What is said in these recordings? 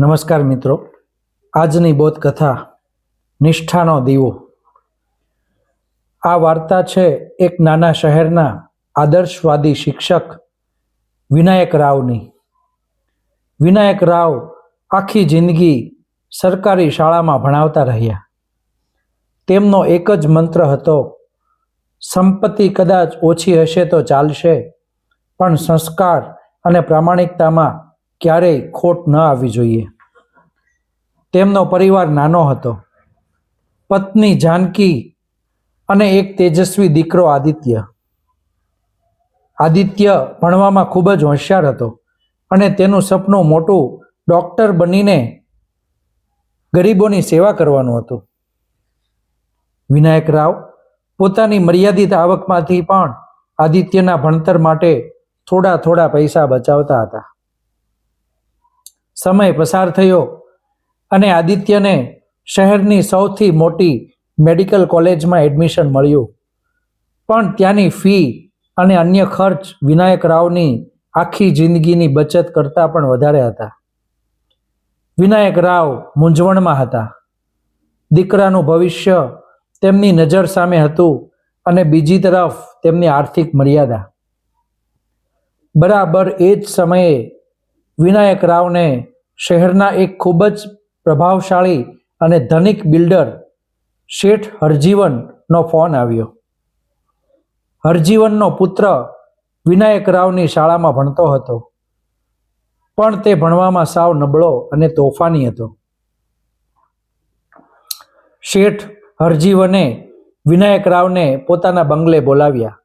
નમસ્કાર મિત્રો. આજની બોધકથા નિષ્ઠાનો દીવો. આ વાર્તા છે એક નાના શહેરના આદર્શવાદી શિક્ષક વિનાયક રાવની. વિનાયક રાવ આખી જિંદગી સરકારી શાળામાં ભણાવતા રહ્યા. તેમનો એક જ મંત્ર હતો, સંપત્તિ કદાચ ઓછી હશે તો ચાલશે, પણ સંસ્કાર અને પ્રામાણિકતામાં ક્યારેય ખોટ ન આવવી જોઈએ. તેમનો પરિવાર નાનો હતો. પત્ની જાનકી અને એક તેજસ્વી દીકરો આદિત્ય. આદિત્ય ભણવામાં ખૂબ જ હોશિયાર હતો અને તેનું સપનું મોટું ડૉક્ટર બનીને ગરીબોની સેવા કરવાનું હતું. વિનાયક રાવ પોતાની મર્યાદિત આવકમાંથી પણ આદિત્યના ભણતર માટે થોડા થોડા પૈસા બચાવતા હતા. સમય પસાર થયો અને આદિત્યને શહેરની સૌથી મોટી મેડિકલ કોલેજમાં એડમિશન મળ્યું. પણ ત્યાંની ફી અને અન્ય ખર્ચ વિનાયક રાવની આખી જિંદગીની બચત કરતાં પણ વધારે હતા. વિનાયક રાવ મૂંઝવણમાં હતા. દીકરાનું ભવિષ્ય તેમની નજર સામે હતું અને બીજી તરફ તેમની આર્થિક મર્યાદા. બરાબર એ જ સમયે વિનાયક રાવને શહેરના એક ખૂબ જ પ્રભાવશાળી અને ધનિક બિલ્ડર શેઠ હરજીવનનો ફોન આવ્યો. હરજીવનનો પુત્ર વિનાયક રાવની શાળામાં ભણતો હતો. પણ તે ભણવામાં સાવ નબળો અને તોફાની હતો. શેઠ હરજીવને વિનાયક રાવને પોતાના બંગલે બોલાવ્યા.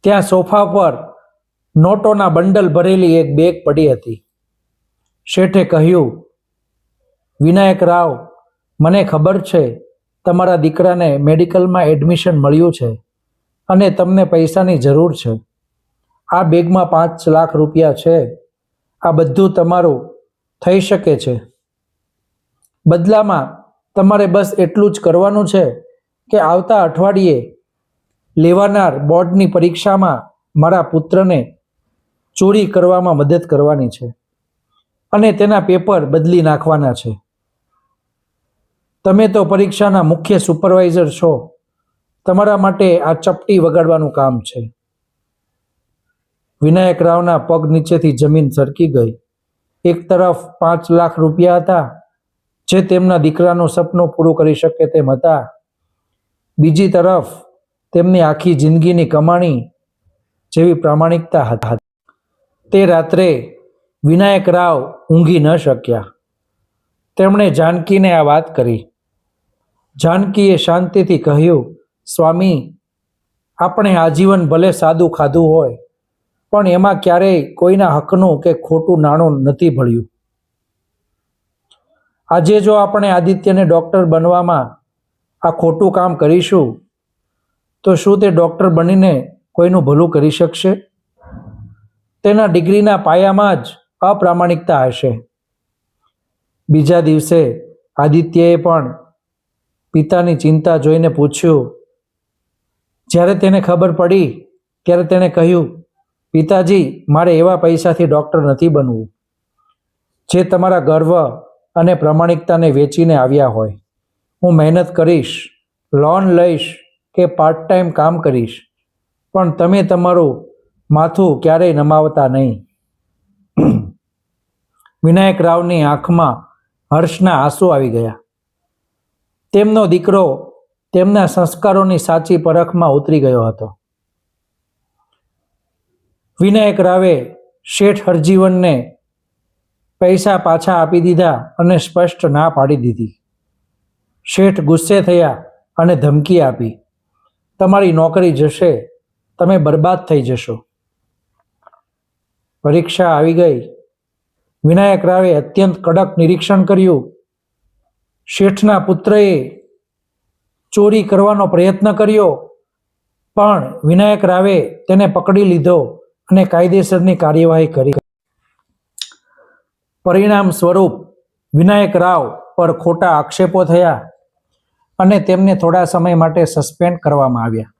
ત્યાં સોફા પર નોટોના બંડલ ભરેલી એક બેગ પડી હતી. શેઠે કહ્યું, વિનાયક રાવ, મને ખબર છે તમારા દીકરાને મેડિકલમાં એડમિશન મળ્યું છે અને તમને પૈસાની જરૂર છે. આ બેગમાં પાંચ લાખ રૂપિયા છે. આ બધું તમારું થઈ શકે છે. બદલામાં તમારે બસ એટલું જ કરવાનું છે કે આવતા અઠવાડિયે લેવાનાર બોર્ડની પરીક્ષામાં મારા પુત્રને ચોરી કરવામાં મદદ કરવાની છે. અને તેના પેપર બદલી નાખવાના છે. તમે તો પરીક્ષાના મુખ્ય સુપરવાઇઝર છો. તમારા માટે આ ચપટી વગાડવાનું કામ છે. વિનાયક રાવના પગ નીચેથી જમીન સરકી ગઈ. એક તરફ પાંચ લાખ રૂપિયા હતા, જે તેમના દીકરાનું સપનું પૂરું કરી શકે તેમ હતા. બીજી તરફ તેમની આખી જિંદગીની કમાણી જેવી પ્રામાણિકતા હતા. તે રાત્રે વિનાયક રાવ ઊંઘી ન શક્યા. તેમણે જાનકીને આ વાત કરી. જાનકીએ શાંતિથી કહ્યું, સ્વામી, આપણે આજીવન ભલે સાદું ખાધું હોય, પણ એમાં ક્યારેય કોઈના હકનું કે ખોટું નાણું નથી ભળ્યું. આજે જો આપણે આદિત્યને ડૉક્ટર બનવામાં આ ખોટું કામ કરીશું, તો શું તે ડૉક્ટર બનીને કોઈનું ભલું કરી શકશે? તેના ડિગ્રીના પાયામાં જ અપ્રામાણિકતા હશે? બીજા દિવસે આદિત્યએ પણ પિતાની ચિંતા જોઈને પૂછ્યું, જ્યારે તેને ખબર પડી, ત્યારે તેણે કહ્યું, પિતાજી, મારે એવા પૈસાથી ડૉક્ટર નથી બનવું, જે તમારા ગર્વ અને પ્રામાણિકતાને વેચીને આવ્યા હોય. હું મહેનત કરીશ, લોન લઈશ કે પાર્ટ ટાઈમ કામ કરીશ, પણ તમે તમારું માથું ક્યારેય નમાવતા નહીં. વિનાયક રાવની આંખમાં હર્ષના આંસુ આવી ગયા. તેમનો દીકરો તેમના સંસ્કારોની સાચી પરખમાં ઉતરી ગયો હતો. વિનાયક રાવે શેઠ હરજીવનને પૈસા પાછા આપી દીધા અને સ્પષ્ટ ના પાડી દીધી. શેઠ ગુસ્સે થયા અને ધમકી આપી, તમારી નોકરી જશે, તમે બરબાદ થઈ જશો. પરીક્ષા આવી ગઈ વિનાયક રાવે અત્યંત કડક નિરીક્ષણ કર્યું. શેઠના પુત્રએ ચોરી કરવાનો પ્રયત્ન કર્યો, પણ વિનાયક રાવે તેને પકડી લીધો અને કાયદેસરની કાર્યવાહી કરી. પરિણામ સ્વરૂપ વિનાયક રાવ પર ખોટા આક્ષેપો થયા અને તેમને થોડા સમય માટે સસ્પેન્ડ કરવામાં આવ્યા.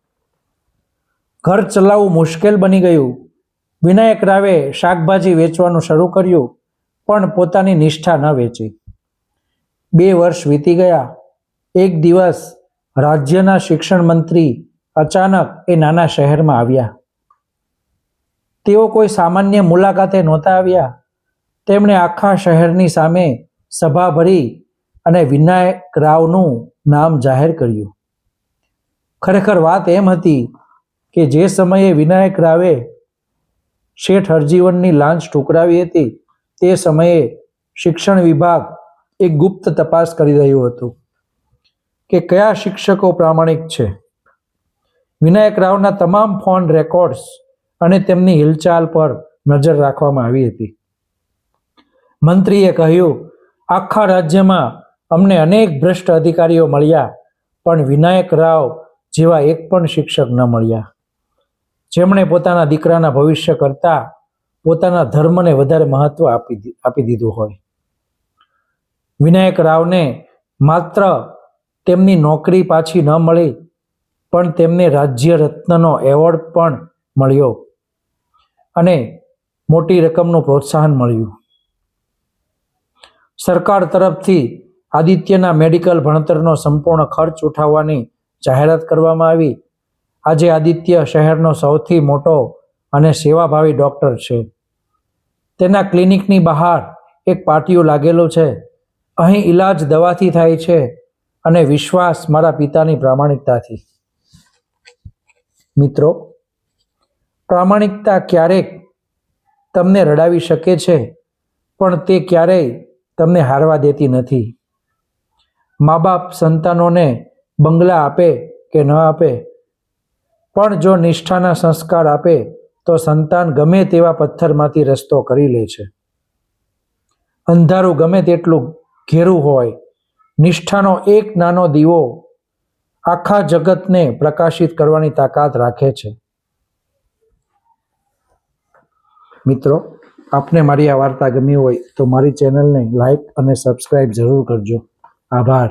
ઘર ચલાવવું મુશ્કેલ બની ગયું. વિનાયક રાવે શાકભાજી વેચવાનું શરૂ કર્યું. પણ પોતાની નિષ્ઠા ન વેચી. બે વર્ષ વીતી ગયા. એક દિવસ રાજ્યના શિક્ષણ મંત્રી અચાનક એ નાના શહેરમાં આવ્યા. તેઓ કોઈ સામાન્ય મુલાકાતે નહોતા આવ્યા. તેમણે આખા શહેરની સામે સભા ભરી અને વિનાયક રાવનું નામ જાહેર કર્યું. ખરેખર વાત એમ હતી કે જે સમયે વિનાયક રાવે શેઠ હરજીવનની લાંચ ઠુકરાવી હતી તે સમયે શિક્ષણ વિભાગ એક ગુપ્ત તપાસ કરી રહ્યું હતું કે કયા શિક્ષકો પ્રામાણિક છે. વિનાયક રાવના તમામ ફોન રેકોર્ડ્સ અને તેમની હિલચાલ પર નજર રાખવામાં આવી હતી. મંત્રીએ કહ્યું, આખા રાજ્યમાં અમને અનેક ભ્રષ્ટ અધિકારીઓ મળ્યા, પણ વિનાયક રાવ જેવા એક પણ શિક્ષક ન મળ્યા. જેમણે પોતાના દીકરાના ભવિષ્ય કરતાં પોતાના ધર્મને વધારે મહત્વ આપી આપી દીધું હોય. વિનાયક રાવને માત્ર તેમની નોકરી પાછી ન મળી, પણ તેમને રાજ્ય રત્નનો એવોર્ડ પણ મળ્યો અને મોટી રકમનું પ્રોત્સાહન મળ્યું. સરકાર તરફથી આદિત્યના મેડિકલ ભણતરનો સંપૂર્ણ ખર્ચ ઉઠાવવાની જાહેરાત કરવામાં આવી. આજે આદિત્ય શહેરનો સૌથી મોટો અને સેવાભાવી ડૉક્ટર છે. તેના ક્લિનિકની બહાર એક પાટિયો લાગેલો છે. અહીં ઈલાજ દવાથી થાય છે અને વિશ્વાસ મારા પિતાની પ્રામાણિકતાથી. મિત્રો, પ્રામાણિકતા ક્યારેક તમને રડાવી શકે છે, પણ તે ક્યારેય તમને હારવા દેતી નથી. મા બાપ સંતાનોને બંગલા આપે કે ન આપે, પણ જો નિષ્ઠાના સંસ્કાર આપે તો સંતાન ગમે તેવા પથ્થરમાંથી રસ્તો કરી લે છે. અંધારું ગમે તેટલું ઘેરું હોય, નિષ્ઠાનો એક નાનો દીવો આખા જગતને પ્રકાશિત કરવાની તાકાત રાખે છે. મિત્રો, આપને મારી આ વાર્તા ગમી હોય તો મારી ચેનલને લાઈક અને સબસ્ક્રાઈબ જરૂર કરજો. આભાર.